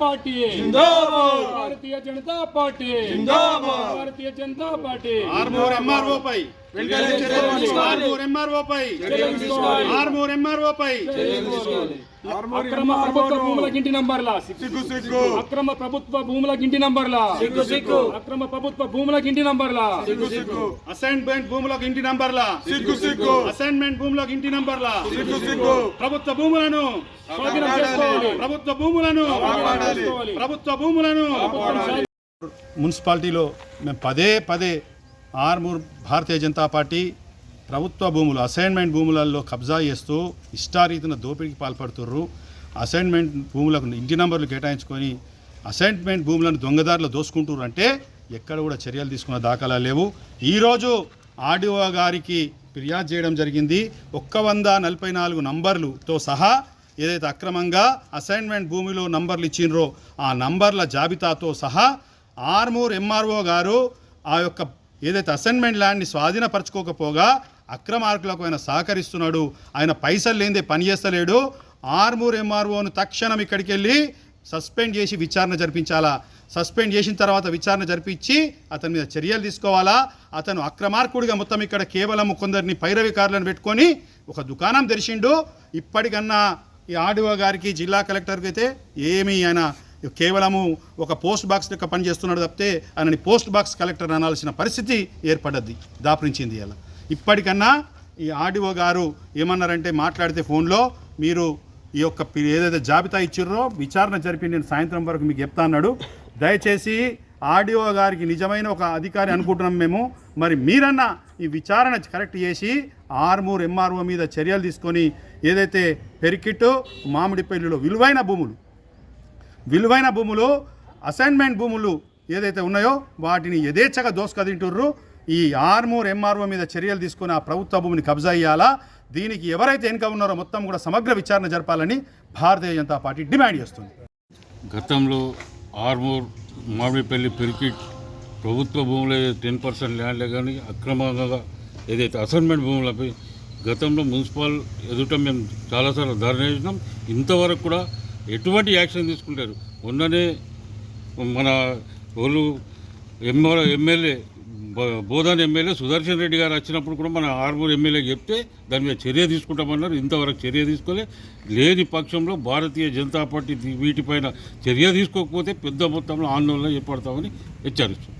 Party జిందాబాద్ Bharatiya Janata party జిందాబాద్ Bharatiya Janata party Armoor MRO పై వెంటనే చర్యలు తీసుకోవాలి ఆర్మూర్ ఎంఆర్ఓ పై చర్యలు తీసుకోవాలి ఆర్మూర్ ఎంఆర్ఓ పై అక్రమ ప్రభుత్వ భూముల గింటి నంబర్ల? సిగ్గు సిగ్గు అక్రమ ప్రభుత్వ భూముల గింటి నంబర్ల? సిగ్గు సిగ్గు. అక్రమ ప్రభుత్వ భూముల గింటి నంబర్ల? సిగ్గు సిగ్గు. అసైన్మెంట్ భూములకు ఇంటి నంబర్ల? సిగ్గు సిగ్గు అసైన్మెంట్ భూములకు ఇంటి నంబర్ల? సిగ్గు సిగ్గు. ప్రభుత్వ భూములను స్వాధీనం చేసుకోవాలి. ప్రభుత్వ భూములను. ప్రభుత్వ భూములను కాపాడాలి. మున్సిపాలిటీలో మేము పదే పదే ఆర్మూర్ భారతీయ జనతా పార్టీ ప్రభుత్వ భూములు అసైన్మెంట్ భూములలో కబ్జా చేస్తూ ఇష్టారీతిన దోపిడీకి పాల్పడుతుర్రు. అసైన్మెంట్ భూములకు ఇంటి నంబర్లు కేటాయించుకొని అసైన్మెంట్ భూములను దొంగదారులు దోసుకుంటుర్రు అంటే ఎక్కడ కూడా చర్యలు తీసుకున్న దాఖలా లేవు. ఈరోజు ఆర్డీఓ గారికి ఫిర్యాదు చేయడం జరిగింది. ఒక్క వంద నలభై నాలుగు నంబర్లుతో సహా ఏదైతే అక్రమంగా అసైన్మెంట్ భూమిలో నంబర్లు ఇచ్చిండ్రో ఆ నంబర్ల జాబితాతో సహా ఆర్మూర్ ఎంఆర్ఓ గారు ఆ యొక్క ఏదైతే అసైన్మెంట్ ల్యాండ్ని స్వాధీనపరచుకోకపోగా అక్రమార్కులకు ఆయన సహకరిస్తున్నాడు. ఆయన పైసలు లేనిదే పని చేస్తలేడు. ఆర్మూర్ ఎంఆర్ఓను తక్షణం ఇక్కడికి వెళ్ళి సస్పెండ్ చేసి విచారణ జరిపించాలా? సస్పెండ్ చేసిన తర్వాత విచారణ జరిపించి అతని మీద చర్యలు తీసుకోవాలా? అతను అక్రమార్కుడిగా మొత్తం ఇక్కడ కేవలం కొందరిని పైరవికారులను పెట్టుకొని ఒక దుకాణం తెరిచిండు. ఇప్పటికన్నా ఈ ఆడివో గారికి జిల్లా కలెక్టర్కి అయితే ఏమీ ఆయన కేవలము ఒక పోస్ట్ బాక్స్ యొక్క పనిచేస్తున్నాడు తప్పితే ఆయనని పోస్ట్ బాక్స్ కలెక్టర్ అనాల్సిన పరిస్థితి ఏర్పడ్డది దాపరించింది ఇలా ఇప్పటికన్నా ఈ ఆర్డీఓ గారు ఏమన్నారంటే మాట్లాడితే ఫోన్లో మీరు ఈ యొక్క ఏదైతే జాబితా ఇచ్చిర్రో విచారణ జరిపి నేను సాయంత్రం వరకు మీకు చెప్తా అన్నాడు. దయచేసి ఆర్డీఓ గారికి నిజమైన ఒక అధికారి అనుకుంటున్నాం మేము. మరి మీరన్నా ఈ విచారణ కరెక్ట్ చేసి ఆర్మూర్ ఎంఆర్ఓ మీద చర్యలు తీసుకొని ఏదైతే పెరికిట్టు మామిడిపల్లిలో విలువైన భూములు విలువైన భూములు అసైన్మెంట్ భూములు ఏదైతే ఉన్నాయో వాటిని యథేచ్ఛగా దోసుకదింటుర్రు. ఈ ఆర్మూర్ ఎంఆర్ఓ మీద చర్యలు తీసుకుని ఆ ప్రభుత్వ భూమిని కబ్జా అయ్యాలా దీనికి ఎవరైతే వెనుక ఉన్నారో మొత్తం కూడా సమగ్ర విచారణ జరపాలని భారతీయ జనతా పార్టీ డిమాండ్ చేస్తుంది. గతంలో ఆర్మూర్ మామిడిపల్లి పెరికిట్ ప్రభుత్వ భూములు టెన్ పర్సెంట్ ల్యాండ్లే కానీ అక్రమంగా ఏదైతే అసైన్మెంట్ భూములపై గతంలో మున్సిపల్ ఎదుట మేము చాలాసార్లు ధర్నా చేసినాం. ఇంతవరకు కూడా ఎటువంటి యాక్షన్ తీసుకుంటారు? ఉన్ననే మన వాళ్ళు MR MLA Bodhan MLA Sudarshan Reddy garu వచ్చినప్పుడు కూడా మన ఆర్మూర్ ఎమ్మెల్యే చెప్తే దాని మీద చర్య తీసుకుంటామన్నారు. ఇంతవరకు చర్య తీసుకోలే. లేని పక్షంలో భారతీయ జనతా పార్టీ వీటిపైన చర్య తీసుకోకపోతే పెద్ద మొత్తంలో ఆందోళన చేపడతామని హెచ్చరిస్తుంది